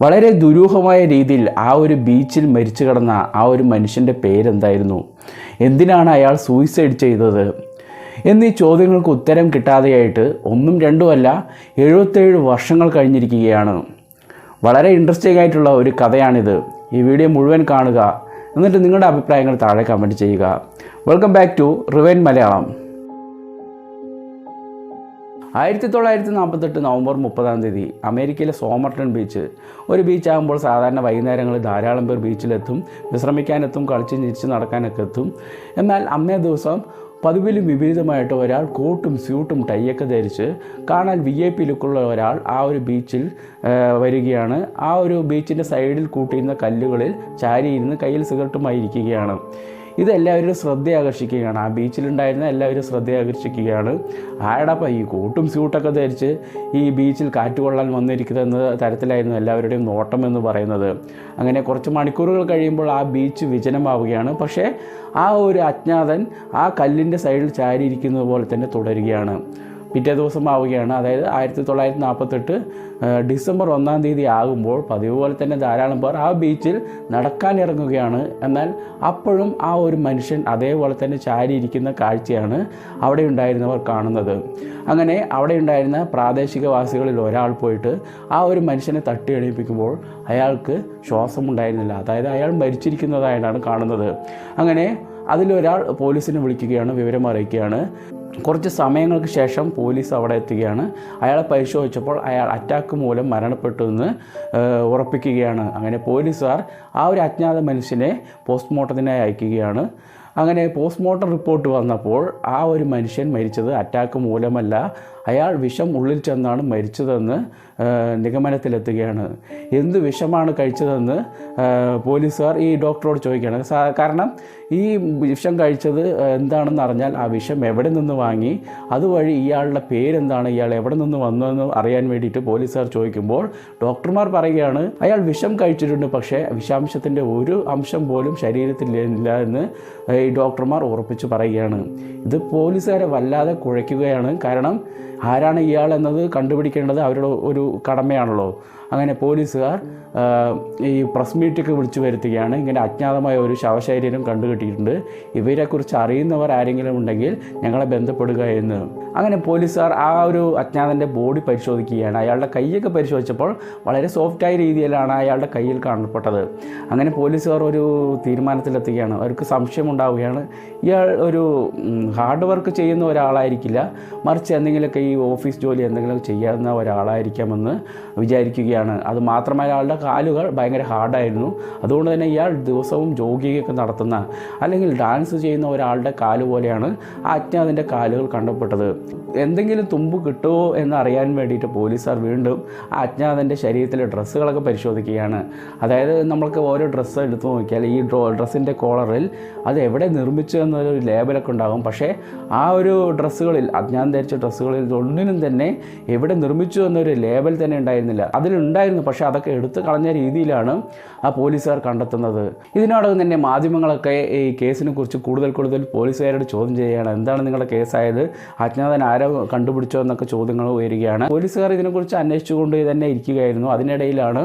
വളരെ ദുരൂഹമായ രീതിയിൽ ആ ഒരു ബീച്ചിൽ മരിച്ചു കിടന്ന ആ ഒരു മനുഷ്യന്റെ പേരെന്തായിരുന്നു? എന്തിനാണ് അയാൾ സൂയിസൈഡ് ചെയ്തത്? എന്നീ ചോദ്യങ്ങൾക്ക് ഉത്തരം കിട്ടാതെയായിട്ട് ഒന്നും രണ്ടുമല്ല എഴുപത്തേഴ് വർഷങ്ങൾ കഴിഞ്ഞിരിക്കുകയാണ്. വളരെ ഇൻട്രസ്റ്റിംഗ് ആയിട്ടുള്ള ഒരു കഥയാണിത്. ഈ വീഡിയോ മുഴുവൻ കാണുക. എന്നിട്ട് നിങ്ങളുടെ അഭിപ്രായങ്ങൾ താഴെ കമന്റ് ചെയ്യുക. Welcome back to rewind Malayalam. ആയിരത്തി തൊള്ളായിരത്തി നാൽപ്പത്തെട്ട് നവംബർ മുപ്പതാം തീയതി അമേരിക്കയിലെ സോമർട്ടൺ ബീച്ച്. ഒരു ബീച്ചാകുമ്പോൾ സാധാരണ വൈകുന്നേരങ്ങളിൽ ധാരാളം പേർ ബീച്ചിലെത്തും വിശ്രമിക്കാനെത്തും കളിച്ച് ചിരിച്ച് നടക്കാനൊക്കെ എത്തും. എന്നാൽ അന്നേ ദിവസം പതിവിലും വിപരീതമായിട്ട് ഒരാൾ കോട്ടും സ്യൂട്ടും ടൈയൊക്കെ ധരിച്ച് കാണാൻ വി ഐ പി ലുക്കുള്ള ഒരാൾ ആ ഒരു ബീച്ചിൽ വരികയാണ്. ആ ഒരു ബീച്ചിന്റെ സൈഡിൽ കൂട്ടിയിരുന്ന കല്ലുകളിൽ ചാരിയിരുന്ന് കയ്യിൽ സിഗരറ്റുമായി ഇരിക്കുകയാണ്. ഇത് എല്ലാവരും ശ്രദ്ധ ആകർഷിക്കുകയാണ് ആ ബീച്ചിലുണ്ടായിരുന്ന എല്ലാവരും ശ്രദ്ധ ആകർഷിക്കുകയാണ് ആടപ്പം ഈ കൂട്ടും സ്യൂട്ടൊക്കെ ധരിച്ച് ഈ ബീച്ചിൽ കാറ്റ് കൊള്ളാൻ വന്നിരിക്കുന്നത് എന്ന തരത്തിലായിരുന്നു എല്ലാവരുടെയും നോട്ടം എന്ന് പറയുന്നത്. അങ്ങനെ കുറച്ച് മണിക്കൂറുകൾ കഴിയുമ്പോൾ ആ ബീച്ച് വിജനമാവുകയാണ്. പക്ഷേ ആ ഒരു അജ്ഞാതൻ ആ കല്ലിന്റെ സൈഡിൽ ചാരിയിരിക്കുന്നത് പോലെ തന്നെ തുടരുകയാണ്. പിറ്റേ ദിവസം ആവുകയാണ് അതായത് ആയിരത്തി തൊള്ളായിരത്തി നാൽപ്പത്തെട്ട് ഡിസംബർ ഒന്നാം തീയതി ആകുമ്പോൾ പതിവ് പോലെ തന്നെ ധാരാളം പേർ ആ ബീച്ചിൽ നടക്കാൻ ഇറങ്ങുകയാണ്. എന്നാൽ അപ്പോഴും ആ ഒരു മനുഷ്യൻ അതേപോലെ തന്നെ ചാരിയിരിക്കുന്ന കാഴ്ചയാണ് അവിടെ ഉണ്ടായിരുന്നവർ കാണുന്നത്. അങ്ങനെ അവിടെ ഉണ്ടായിരുന്ന പ്രാദേശികവാസികളിൽ ഒരാൾ പോയിട്ട് ആ ഒരു മനുഷ്യനെ തട്ടി എണീപ്പിക്കുമ്പോൾ അയാൾക്ക് ശ്വാസം ശ്വാസമുണ്ടായിരുന്നില്ല. അതായത് അയാൾ മരിച്ചിരിക്കുന്നതായിട്ടാണ് കാണുന്നത്. അങ്ങനെ അതിലൊരാൾ പോലീസിനെ വിളിക്കുകയാണ് വിവരം അറിയിക്കുകയാണ്. കുറച്ച് സമയങ്ങൾക്ക് ശേഷം പോലീസ് അവിടെ എത്തുകയാണ്. അയാളെ പരിശോധിച്ചപ്പോൾ അയാൾ അറ്റാക്ക് മൂലം മരണപ്പെട്ടു എന്ന് ഉറപ്പിക്കുകയാണ്. അങ്ങനെ പോലീസുകാർ ആ ഒരു അജ്ഞാത മനുഷ്യനെ പോസ്റ്റ്മോർട്ടത്തിനായി അയക്കുകയാണ്. അങ്ങനെ പോസ്റ്റ്മോർട്ടം റിപ്പോർട്ട് വന്നപ്പോൾ ആ ഒരു മനുഷ്യൻ മരിച്ചത് അറ്റാക്ക് മൂലമല്ല. അയാൾ വിഷം ഉള്ളിൽ ചെന്നാണ് മരിച്ചതെന്ന് നിഗമനത്തിലെത്തുകയാണ്. എന്ത് വിഷമാണ് കഴിച്ചതെന്ന് പോലീസുകാർ ഈ ഡോക്ടറോട് ചോദിക്കുകയാണ്. കാരണം ഈ വിഷം കഴിച്ചത് എന്താണെന്ന് അറിഞ്ഞാൽ ആ വിഷം എവിടെ നിന്ന് വാങ്ങി അതുവഴി ഇയാളുടെ പേരെന്താണ് ഇയാൾ എവിടെ നിന്ന് വന്നതെന്ന് അറിയാൻ വേണ്ടിയിട്ട് പോലീസുകാർ ചോദിക്കുമ്പോൾ ഡോക്ടർമാർ പറയുകയാണ് അയാൾ വിഷം കഴിച്ചിട്ടുണ്ട് പക്ഷേ വിഷാംശത്തിന്റെ ഒരു അംശം പോലും ശരീരത്തിൽ ഇല്ല എന്ന് ഈ ഡോക്ടർമാർ ഉറപ്പിച്ച് പറയുകയാണ്. ഇത് പോലീസുകാരെ വല്ലാതെ കുഴയ്ക്കുകയാണ്. കാരണം ആരാണ് ഇയാൾ എന്നത് കണ്ടുപിടിക്കേണ്ടത്? അവരുടെ ഒരു കടമയാണല്ലോ. അങ്ങനെ പോലീസുകാർ ഈ പ്രസ് മീറ്റൊക്കെ വിളിച്ചു വരുത്തുകയാണ്. ഇങ്ങനെ അജ്ഞാതമായ ഒരു ശവശരീരം കണ്ടുകിട്ടിയിട്ടുണ്ട്. ഇവരെക്കുറിച്ച് അറിയുന്നവർ ആരെങ്കിലും ഉണ്ടെങ്കിൽ ഞങ്ങളെ ബന്ധപ്പെടുക എന്ന്. അങ്ങനെ പോലീസുകാർ ആ ഒരു അജ്ഞാതന്റെ ബോഡി പരിശോധിക്കുകയാണ്. അയാളുടെ കൈയൊക്കെ പരിശോധിച്ചപ്പോൾ വളരെ സോഫ്റ്റായ രീതിയിലാണ് അയാളുടെ കയ്യിൽ കാണപ്പെട്ടത്. അങ്ങനെ പോലീസുകാർ ഒരു തീരുമാനത്തിലെത്തുകയാണ്. അവർക്ക് സംശയമുണ്ടാവുകയാണ്. ഇയാൾ ഒരു ഹാർഡ് വർക്ക് ചെയ്യുന്ന ഒരാളായിരിക്കില്ല. മറിച്ച് എന്തെങ്കിലുമൊക്കെ ഈ ഓഫീസ് ജോലി എന്തെങ്കിലും ചെയ്യാവുന്ന ഒരാളായിരിക്കാമെന്ന് വിചാരിക്കുകയാണ് അത് മാത്രമല്ല അയാളുടെ കാലുകൾ ഭയങ്കര ഹാർഡായിരുന്നു അതുകൊണ്ട് തന്നെ ഇയാൾ ദിവസവും ജോഗിങ് ഒക്കെ നടത്തുന്ന അല്ലെങ്കിൽ ഡാൻസ് ചെയ്യുന്ന ഒരാളുടെ കാൽ പോലെയാണ് ആ അജ്ഞാതിന്റെ കാലുകൾ കണ്ടപ്പെട്ടത്. എന്തെങ്കിലും തുമ്പ് കിട്ടുമോ എന്ന് അറിയാൻ വേണ്ടിയിട്ട് പോലീസുകാർ വീണ്ടും ആ അജ്ഞാതന്റെ ശരീരത്തിലെ ഡ്രസ്സുകളൊക്കെ പരിശോധിക്കുകയാണ്. അതായത് നമ്മൾക്ക് ഓരോ ഡ്രസ്സ് എടുത്തു നോക്കിയാൽ ഈ ഡ്രോ ഡ്രസ്സിന്റെ കോളറിൽ അത് എവിടെ നിർമ്മിച്ചു എന്നൊരു ലേബലൊക്കെ ഉണ്ടാകും. പക്ഷേ ആ ഒരു ഡ്രസ്സുകളിൽ അജ്ഞാൻ ധരിച്ച ഡ്രസ്സുകളിൽ ഒന്നിനും തന്നെ എവിടെ നിർമ്മിച്ചു എന്നൊരു ലേബൽ തന്നെ ഉണ്ടായിരുന്നില്ല. അതിലുണ്ടായിരുന്നു പക്ഷേ അതൊക്കെ എടുത്തു കളഞ്ഞ രീതിയിലാണ് ആ പോലീസുകാർ കണ്ടെത്തുന്നത്. ഇതിനോടകം തന്നെ മാധ്യമങ്ങളൊക്കെ ഈ കേസിനെ കുറിച്ച് കൂടുതൽ കൂടുതൽ പോലീസുകാരോട് ചോദ്യം ചെയ്യുകയാണ്. എന്താണ് നിങ്ങളുടെ കേസായത്? അജ്ഞാതൻ ആരോ കണ്ടുപിടിച്ചോ എന്നൊക്കെ ചോദ്യങ്ങൾ ഉയരുകയാണ്. പോലീസുകാർ ഇതിനെക്കുറിച്ച് അന്വേഷിച്ചുകൊണ്ട് തന്നെ ഇരിക്കുകയായിരുന്നു. അതിനിടയിലാണ്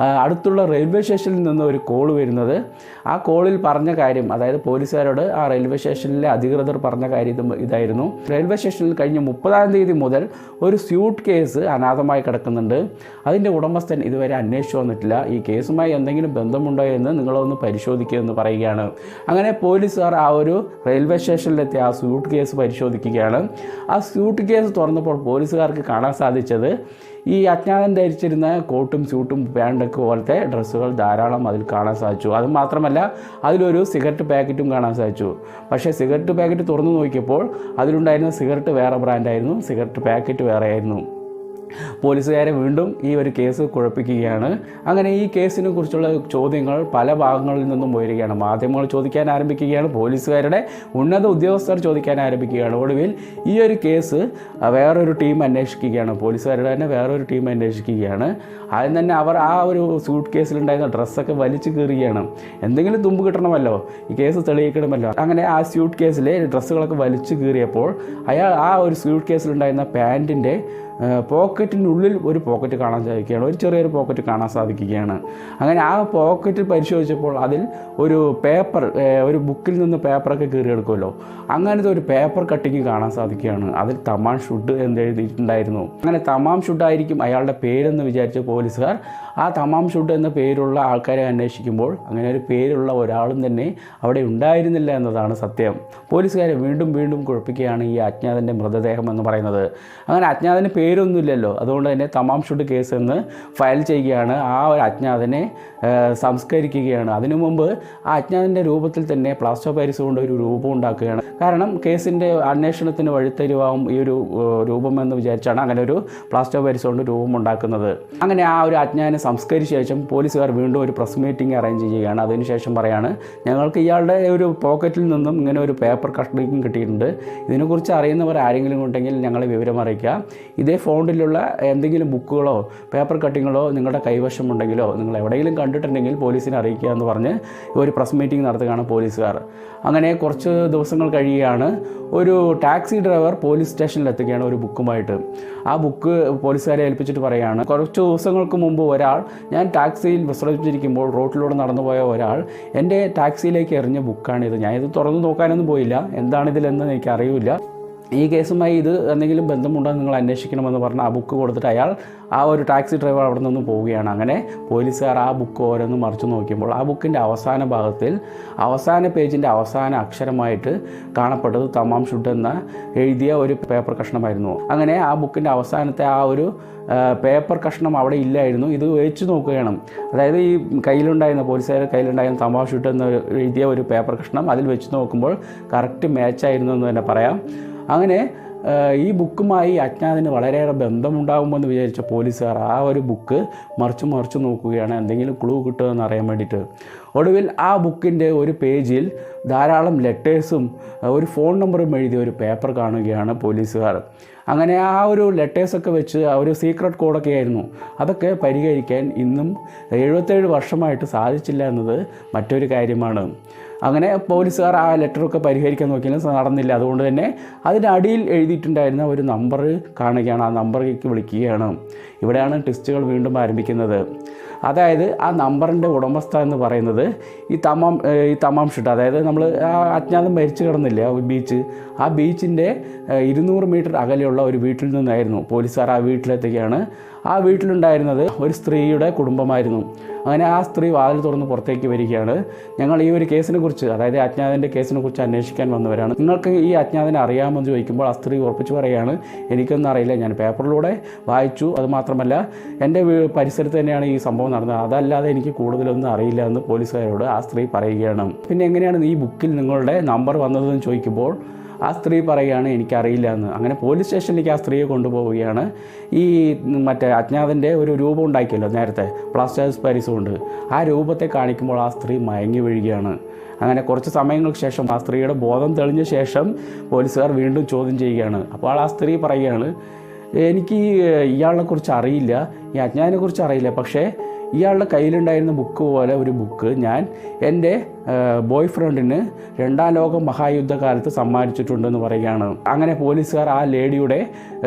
അടുത്തുള്ള റെയിൽവേ സ്റ്റേഷനിൽ നിന്ന് ഒരു കോൾ വരുന്നത്. ആ കോളിൽ പറഞ്ഞ കാര്യം അതായത് പോലീസുകാരോട് ആ റെയിൽവേ സ്റ്റേഷനിലെ അധികൃതർ പറഞ്ഞ കാര്യം ഇതായിരുന്നു. റെയിൽവേ സ്റ്റേഷനിൽ കഴിഞ്ഞ മുപ്പതാം തീയതി മുതൽ ഒരു സ്യൂട്ട് കേസ് അനാഥമായി കിടക്കുന്നുണ്ട്. അതിന്റെ ഉടമസ്ഥൻ ഇതുവരെ അന്വേഷിച്ചു വന്നിട്ടില്ല. ഈ കേസുമായി എന്തെങ്കിലും ബന്ധമുണ്ടോ എന്ന് നിങ്ങളൊന്ന് പരിശോധിക്കുമെന്ന് പറയുകയാണ്. അങ്ങനെ പോലീസുകാർ ആ ഒരു റെയിൽവേ സ്റ്റേഷനിലെത്തി ആ സ്യൂട്ട് കേസ് പരിശോധിക്കുകയാണ്. ആ സ്യൂട്ട് കേസ് തുറന്നപ്പോൾ പോലീസുകാർക്ക് കാണാൻ സാധിച്ചത് ഈ അജ്ഞാതൻ ധരിച്ചിരുന്ന കോട്ടും സ്യൂട്ടും പാന്റൊക്കെ പോലത്തെ ഡ്രസ്സുകൾ ധാരാളം അതിൽ കാണാൻ സാധിച്ചു. അത് മാത്രമല്ല അതിലൊരു സിഗരറ്റ് പാക്കറ്റും കാണാൻ സാധിച്ചു. പക്ഷേ സിഗരറ്റ് പാക്കറ്റ് തുറന്നു നോക്കിയപ്പോൾ അതിലുണ്ടായിരുന്ന സിഗരറ്റ് വേറെ ബ്രാൻഡായിരുന്നു സിഗരറ്റ് പാക്കറ്റ് വേറെ ആയിരുന്നു പോലീസുകാരെ വീണ്ടും ഈ ഒരു കേസ് കുഴപ്പിക്കുകയാണ്. അങ്ങനെ ഈ കേസിനെ കുറിച്ചുള്ള ചോദ്യങ്ങൾ പല ഭാഗങ്ങളിൽ നിന്നും പോയിരിക്കുകയാണ് മാധ്യമങ്ങൾ ചോദിക്കാൻ ആരംഭിക്കുകയാണ് പോലീസുകാരുടെ ഉന്നത ഉദ്യോഗസ്ഥർ ചോദിക്കാൻ ആരംഭിക്കുകയാണ്. ഒടുവിൽ ഈ ഒരു കേസ് വേറൊരു ടീം അന്വേഷിക്കുകയാണ്. പോലീസുകാരുടെ തന്നെ വേറൊരു ടീം അന്വേഷിക്കുകയാണ്. ആദ്യം തന്നെ അവർ ആ ഒരു സൂട്ട് കേസിലുണ്ടായിരുന്ന ഡ്രസ്സൊക്കെ വലിച്ചു കീറുകയാണ്. എന്തെങ്കിലും തുമ്പ് കിട്ടണമല്ലോ? ഈ കേസ് തെളിയിക്കണമല്ലോ? അങ്ങനെ ആ സ്യൂട്ട് കേസിലെ ഡ്രസ്സുകളൊക്കെ വലിച്ചു കീറിയപ്പോൾ അയാൾ ആ ഒരു സ്യൂട്ട് കേസിലുണ്ടായിരുന്ന പാന്റിന്റെ പോക്കറ്റിനുള്ളിൽ ഒരു പോക്കറ്റ് കാണാൻ സാധിക്കുകയാണ്. ഒരു ചെറിയൊരു പോക്കറ്റ് കാണാൻ സാധിക്കുകയാണ്. അങ്ങനെ ആ പോക്കറ്റ് പരിശോധിച്ചപ്പോൾ അതിൽ ഒരു പേപ്പർ ഒരു ബുക്കിൽ നിന്ന് പേപ്പറൊക്കെ കീറിയെടുക്കുമല്ലോ. അങ്ങനത്തെ ഒരു പേപ്പർ കട്ടിങ് കാണാൻ സാധിക്കുകയാണ്. അതിൽ തമാം ഷുഡ് എന്ന് എഴുതിയിട്ടുണ്ടായിരുന്നു. അങ്ങനെ തമാം ഷുഡായിരിക്കും അയാളുടെ പേരെന്ന് വിചാരിച്ച പോലീസുകാർ ആ തമാം ഷുഡ് എന്ന പേരുള്ള ആൾക്കാരെ അന്വേഷിക്കുമ്പോൾ അങ്ങനെ ഒരു പേരുള്ള ഒരാളും തന്നെ അവിടെ ഉണ്ടായിരുന്നില്ല എന്നതാണ് സത്യം. പോലീസുകാരെ വീണ്ടും വീണ്ടും കുഴപ്പിക്കുകയാണ് ഈ അജ്ഞാതന്റെ മൃതദേഹം എന്ന് പറയുന്നത്. അങ്ങനെ അജ്ഞാതന് പേരൊന്നുമില്ലല്ലോ. അതുകൊണ്ട് തന്നെ തമാം ഷുഡ് കേസ് എന്ന് ഫയൽ ചെയ്യുകയാണ്. ആ ഒരു അജ്ഞാതനെ സംസ്കരിക്കുകയാണ്. അതിനു മുമ്പ് ആ അജ്ഞാതന്റെ രൂപത്തിൽ തന്നെ പ്ലാസ്റ്റർ പാരിസ് കൊണ്ട് ഒരു രൂപം ഉണ്ടാക്കുകയാണ്. കാരണം കേസിന്റെ അന്വേഷണത്തിന് വഴിത്തരുവാകും ഈ ഒരു രൂപമെന്ന് രൂപം വിചാരിച്ചാണ് അങ്ങനെ ഒരു പ്ലാസ്റ്റർ പാരിസ് കൊണ്ട് രൂപം ഉണ്ടാക്കുന്നത്. അങ്ങനെ ആ ഒരു അജ്ഞാനെ സംസ്കരിച്ച ശേഷം പോലീസുകാർ വീണ്ടും ഒരു പ്രസ് മീറ്റിംഗ് അറേഞ്ച് ചെയ്യുകയാണ്. അതിനുശേഷം പറയാണ് ഞങ്ങൾക്ക് ഇയാളുടെ ഒരു പോക്കറ്റിൽ നിന്നും ഇങ്ങനെ ഒരു പേപ്പർ കഷ്ടിക്കും കിട്ടിയിട്ടുണ്ട്. ഇതിനെക്കുറിച്ച് അറിയുന്നവർ ആരെങ്കിലും ഉണ്ടെങ്കിൽ ഞങ്ങളെ വിവരം അറിയിക്കുക. ഇതേ ഫോണിലുള്ള എന്തെങ്കിലും ബുക്കുകളോ പേപ്പർ കട്ടിങ്ങുകളോ നിങ്ങളുടെ കൈവശമുണ്ടെങ്കിലോ നിങ്ങൾ എവിടെയെങ്കിലും കണ്ടിട്ടുണ്ടെങ്കിൽ പോലീസിനെ അറിയിക്കുക എന്ന് പറഞ്ഞ് ഒരു പ്രസ് മീറ്റിംഗ് നടത്തുകയാണ് പോലീസുകാർ. അങ്ങനെ കുറച്ച് ദിവസങ്ങൾ കഴിയുകയാണ്. ഒരു ടാക്സി ഡ്രൈവർ പോലീസ് സ്റ്റേഷനിൽ എത്തുകയാണ് ഒരു ബുക്കുമായിട്ട്. ആ ബുക്ക് പോലീസുകാരെ ഏൽപ്പിച്ചിട്ട് പറയുകയാണ് കുറച്ച് ദിവസങ്ങൾക്ക് മുമ്പ് ഒരാൾ ഞാൻ ടാക്സിയിൽ വിശ്രമിച്ചിരിക്കുമ്പോൾ റോട്ടിലൂടെ നടന്നുപോയ ഒരാൾ എന്റെ ടാക്സിയിലേക്ക് എറിഞ്ഞ ബുക്കാണിത്. ഞാൻ ഇത് തുറന്നു നോക്കാനൊന്നും പോയില്ല. എന്താണിതിലെന്ന് എനിക്ക് അറിയില്ല ഈ കേസുമായി ഇത് എന്തെങ്കിലും ബന്ധമുണ്ടോ നിങ്ങൾ അന്വേഷിക്കണമെന്ന് പറഞ്ഞ് ആ ബുക്ക് കൊടുത്തിട്ട് അയാൾ ആ ഒരു ടാക്സി ഡ്രൈവർ അവിടെ നിന്ന് പോവുകയാണ്. അങ്ങനെ പോലീസുകാർ ആ ബുക്ക് ഓരോന്ന് മറിച്ച് നോക്കിയപ്പോൾ ആ ബുക്കിന്റെ അവസാന ഭാഗത്തിൽ അവസാന പേജിന്റെ അവസാന അക്ഷരമായിട്ട് കാണപ്പെട്ടത് തമാം ഷുഡ് എന്ന എഴുതിയ ഒരു പേപ്പർ കഷ്ണമായിരുന്നു. അങ്ങനെ ആ ബുക്കിന്റെ അവസാനത്തെ ആ ഒരു പേപ്പർ കഷ്ണം അവിടെ ഇല്ലായിരുന്നു. ഇത് വെച്ച് നോക്കുകയാണ്. അതായത് ഈ കയ്യിലുണ്ടായിരുന്ന പോലീസുകാരുടെ കയ്യിലുണ്ടായിരുന്ന തമാം ഷുഡ് എന്ന് എഴുതിയ ഒരു പേപ്പർ കഷ്ണം അതിൽ വെച്ച് നോക്കുമ്പോൾ കറക്റ്റ് മാച്ചായിരുന്നു എന്ന് തന്നെ പറയാം. അങ്ങനെ ഈ ബുക്കുമായി അജ്ഞാതിന് വളരെയേറെ ബന്ധമുണ്ടാകുമെന്ന് വിചാരിച്ച പോലീസുകാർ ആ ഒരു ബുക്ക് മറിച്ച് മറിച്ച് നോക്കുകയാണ്. എന്തെങ്കിലും ക്ലൂ കിട്ടുമെന്ന് അറിയാൻ വേണ്ടിയിട്ട്. ഒടുവിൽ ആ ബുക്കിന്റെ ഒരു പേജിൽ ധാരാളം ലെറ്റേഴ്സും ഒരു ഫോൺ നമ്പറും എഴുതിയ ഒരു പേപ്പർ കാണുകയാണ് പോലീസുകാർ. അങ്ങനെ ആ ഒരു ലെറ്റേഴ്സൊക്കെ വെച്ച് ആ ഒരു സീക്രട്ട് കോഡൊക്കെ ആയിരുന്നു. അതൊക്കെ പരിഹരിക്കാൻ ഇന്നും എഴുപത്തേഴ് വർഷമായിട്ട് സാധിച്ചില്ല എന്നത് മറ്റൊരു കാര്യമാണ്. അങ്ങനെ പോലീസുകാർ ആ ലെറ്ററൊക്കെ പരിഹരിക്കാൻ നോക്കിയാലും നടന്നില്ല. അതുകൊണ്ട് തന്നെ അതിന്റെ അടിയിൽ എഴുതിയിട്ടുണ്ടായിരുന്ന ഒരു നമ്പർ കാണുകയാണ്. ആ നമ്പറിലേക്ക് വിളിക്കുകയാണ്. ഇവിടെയാണ് ടെസ്റ്റുകൾ വീണ്ടും ആരംഭിക്കുന്നത്. അതായത് ആ നമ്പറിന്റെ ഉടമസ്ഥ എന്ന് പറയുന്നത് ഈ തമാം ഈ തമാം ഷുട്ട് അതായത് നമ്മൾ ആ അജ്ഞാതം മരിച്ചു കിടന്നില്ലേ ആ ബീച്ച്. ആ ബീച്ചിന്റെ ഇരുന്നൂറ് മീറ്റർ അകലെയുള്ള ഒരു വീട്ടിൽ നിന്നായിരുന്നു. പോലീസുകാർ ആ വീട്ടിലെത്തുകയാണ് ആ വീട്ടിലുണ്ടായിരുന്നത് ഒരു സ്ത്രീയുടെ കുടുംബമായിരുന്നു. അങ്ങനെ ആ സ്ത്രീ വാതിൽ തുറന്ന് പുറത്തേക്ക് വരികയാണ്. ഞങ്ങൾ ഈ ഒരു കേസിനെ കുറിച്ച് അതായത് അജ്ഞാതന്റെ കേസിനെ കുറിച്ച് അന്വേഷിക്കാൻ വന്നവരാണ്. നിങ്ങൾക്ക് ഈ അജ്ഞാതനെ അറിയാമെന്ന് ചോദിക്കുമ്പോൾ ആ സ്ത്രീ ഉറപ്പിച്ച് പറയുകയാണ് എനിക്കൊന്നും അറിയില്ല ഞാൻ പേപ്പറിലൂടെ വായിച്ചു. അതുമാത്രമല്ല എന്റെ പരിസരത്ത് തന്നെയാണ് ഈ സംഭവം നടന്നത്. അതല്ലാതെ എനിക്ക് കൂടുതലൊന്നും അറിയില്ല എന്ന് പോലീസുകാരോട് ആ സ്ത്രീ പറയുകയാണ്. പിന്നെ എങ്ങനെയാണ് ഈ ബുക്കിൽ നിങ്ങളുടെ നമ്പർ വന്നതെന്ന് ചോദിക്കുമ്പോൾ ആ സ്ത്രീ പറയുകയാണ് എനിക്കറിയില്ല എന്ന്. അങ്ങനെ പോലീസ് സ്റ്റേഷനിലേക്ക് ആ സ്ത്രീയെ കൊണ്ടുപോവുകയാണ്. ഈ മറ്റേ അജ്ഞാതന്റെ ഒരു രൂപം ഉണ്ടാക്കിയല്ലോ നേരത്തെ പ്ലാസ്റ്റേഴ്സ് പാരീസ് കൊണ്ട് ആ രൂപത്തെ കാണിക്കുമ്പോൾ ആ സ്ത്രീ മയങ്ങി വീഴുകയാണ്. അങ്ങനെ കുറച്ച് സമയങ്ങൾക്ക് ശേഷം ആ സ്ത്രീയുടെ ബോധം തെളിഞ്ഞ ശേഷം പോലീസുകാർ വീണ്ടും ചോദ്യം ചെയ്യുകയാണ്. അപ്പോൾ ആ സ്ത്രീ പറയുകയാണ് എനിക്ക് ഇയാളെക്കുറിച്ച് ഇയാളെ കുറിച്ച് അറിയില്ല ഈ അജ്ഞാനെക്കുറിച്ച് അറിയില്ല പക്ഷേ ഇയാളുടെ കയ്യിലുണ്ടായിരുന്ന ബുക്ക് പോലെ ഒരു ബുക്ക് ഞാൻ എന്റെ ബോയ് ഫ്രണ്ടിന് രണ്ടാം ലോക മഹായുദ്ധകാലത്ത് സമ്മാനിച്ചിട്ടുണ്ടെന്ന് പറയുകയാണ്. അങ്ങനെ പോലീസുകാർ ആ ലേഡിയുടെ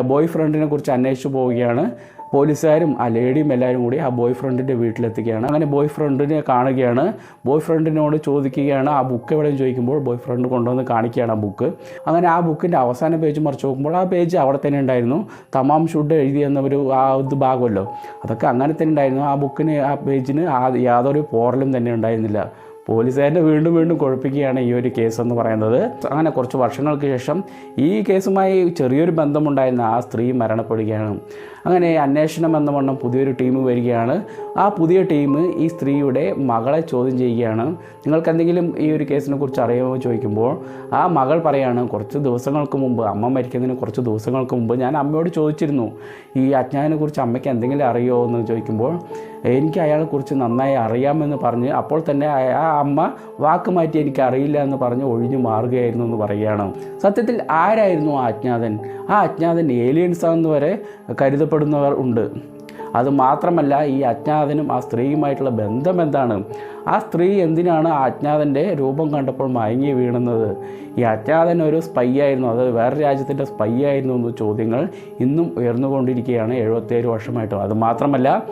ബോയ് ഫ്രണ്ടിനെ കുറിച്ച് അന്വേഷിച്ചു പോവുകയാണ്. പോലീസുകാരും ആ ലേഡിയും എല്ലാവരും കൂടി ആ ബോയ് ഫ്രണ്ടിന്റെ വീട്ടിലെത്തുകയാണ്. അങ്ങനെ ബോയ് ഫ്രണ്ടിനെ കാണുകയാണ്. ബോയ് ഫ്രണ്ടിനോട് ചോദിക്കുകയാണ് ആ ബുക്ക് എവിടെയും ചോദിക്കുമ്പോൾ ബോയ് ഫ്രണ്ട് കൊണ്ടുവന്ന് കാണിക്കുകയാണ് ആ ബുക്ക്. അങ്ങനെ ആ ബുക്കിന്റെ അവസാന പേജ് മറിച്ച് നോക്കുമ്പോൾ ആ പേജ് അവിടെ തന്നെ ഉണ്ടായിരുന്നു. തമാം ഷുഡ് എഴുതി എഴുതിയെന്ന ഒരു ആ ഇത് ഭാഗമല്ലോ. അതൊക്കെ അങ്ങനെ തന്നെ ഉണ്ടായിരുന്നു. ആ ബുക്കിന് ആ പേജിന് ആ യാതൊരു പോറലും തന്നെ ഉണ്ടായിരുന്നില്ല. പോലീസുകാരനെ വീണ്ടും വീണ്ടും കുഴപ്പിക്കുകയാണ് ഈ ഒരു കേസ് എന്ന് പറയുന്നത്. അങ്ങനെ കുറച്ച് വർഷങ്ങൾക്ക് ശേഷം ഈ കേസുമായി ചെറിയൊരു ബന്ധമുണ്ടായിരുന്ന ആ സ്ത്രീ മരണപ്പെടുകയാണ്. അങ്ങനെ അന്വേഷണം എന്ന വണ്ണം പുതിയൊരു ടീം വരികയാണ്. ആ പുതിയ ടീം ഈ സ്ത്രീയുടെ മകളെ ചോദ്യം ചെയ്യുകയാണ്. നിങ്ങൾക്ക് എന്തെങ്കിലും ഈ ഒരു കേസിനെ കുറിച്ച് അറിയാമോ ചോദിക്കുമ്പോൾ ആ മകൾ പറയാണ് കുറച്ച് ദിവസങ്ങൾക്ക് മുമ്പ് അമ്മ മരിക്കുന്നതിന് കുറച്ച് ദിവസങ്ങൾക്ക് മുമ്പ് ഞാൻ അമ്മയോട് ചോദിച്ചിരുന്നു. ഈ അജ്ഞാനെ കുറിച്ച് അമ്മയ്ക്ക് എന്തെങ്കിലും അറിയോ എന്ന് ചോദിക്കുമ്പോൾ എനിക്ക് അയാളെക്കുറിച്ച് നന്നായി അറിയാമെന്ന് പറഞ്ഞ് അപ്പോൾ തന്നെ ആ അമ്മ വാക്ക് മാറ്റി എനിക്ക് അറിയില്ല എന്ന് പറഞ്ഞ് ഒഴിഞ്ഞു മാറുകയായിരുന്നു എന്ന് പറയുകയാണ്. സത്യത്തിൽ ആരായിരുന്നു ആ അജ്ഞാതൻ? ആ അജ്ഞാതൻ ഏലിയൻസ് ആണെന്ന് വരെ കരുതപ്പെടുന്നവർ ഉണ്ട്. അത് മാത്രമല്ല ഈ അജ്ഞാതനും ആ സ്ത്രീയുമായിട്ടുള്ള ബന്ധം എന്താണ്? ആ സ്ത്രീ എന്തിനാണ് ആ അജ്ഞാതന്റെ രൂപം കണ്ടപ്പോൾ മയങ്ങി വീണുന്നത് ഈ അജ്ഞാതൻ ഒരു സ്പൈ ആയിരുന്നു അത് വേറെ രാജ്യത്തിന്റെ സ്പൈ ആയിരുന്നു എന്ന ചോദ്യങ്ങൾ ഇന്നും ഉയർന്നുകൊണ്ടിരിക്കുകയാണ് എഴുപത്തേഴ് വർഷമായിട്ടും. അത് മാത്രമല്ല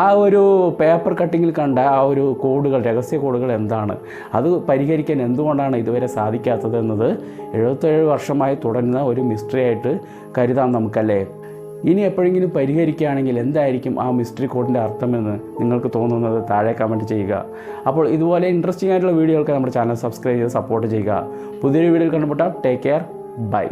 ആ ഒരു പേപ്പർ കട്ടിങ്ങിൽ കണ്ട ആ ഒരു കോഡുകൾ രഹസ്യ കോഡുകൾ എന്താണ്? അത് പരിഹരിക്കാൻ എന്തുകൊണ്ടാണ് ഇതുവരെ സാധിക്കാത്തത് എന്നത് എഴുപത്തേഴ് വർഷമായി തുടരുന്ന ഒരു മിസ്റ്ററി ആയിട്ട് കരുതാം നമുക്കല്ലേ? ഇനി എപ്പോഴെങ്കിലും പരിഹരിക്കുകയാണെങ്കിൽ എന്തായിരിക്കും ആ മിസ്റ്ററി കോഡിന്റെ അർത്ഥമെന്ന് നിങ്ങൾക്ക് തോന്നുന്നത് താഴെ കമന്റ് ചെയ്യുക. അപ്പോൾ ഇതുപോലെ ഇൻട്രസ്റ്റിംഗ് ആയിട്ടുള്ള വീഡിയോകൾക്ക് നമ്മുടെ ചാനൽ സബ്സ്ക്രൈബ് ചെയ്ത് സപ്പോർട്ട് ചെയ്യുക. പുതിയൊരു വീഡിയോയിൽ കണ്ടുമുട്ടാം. Take care bye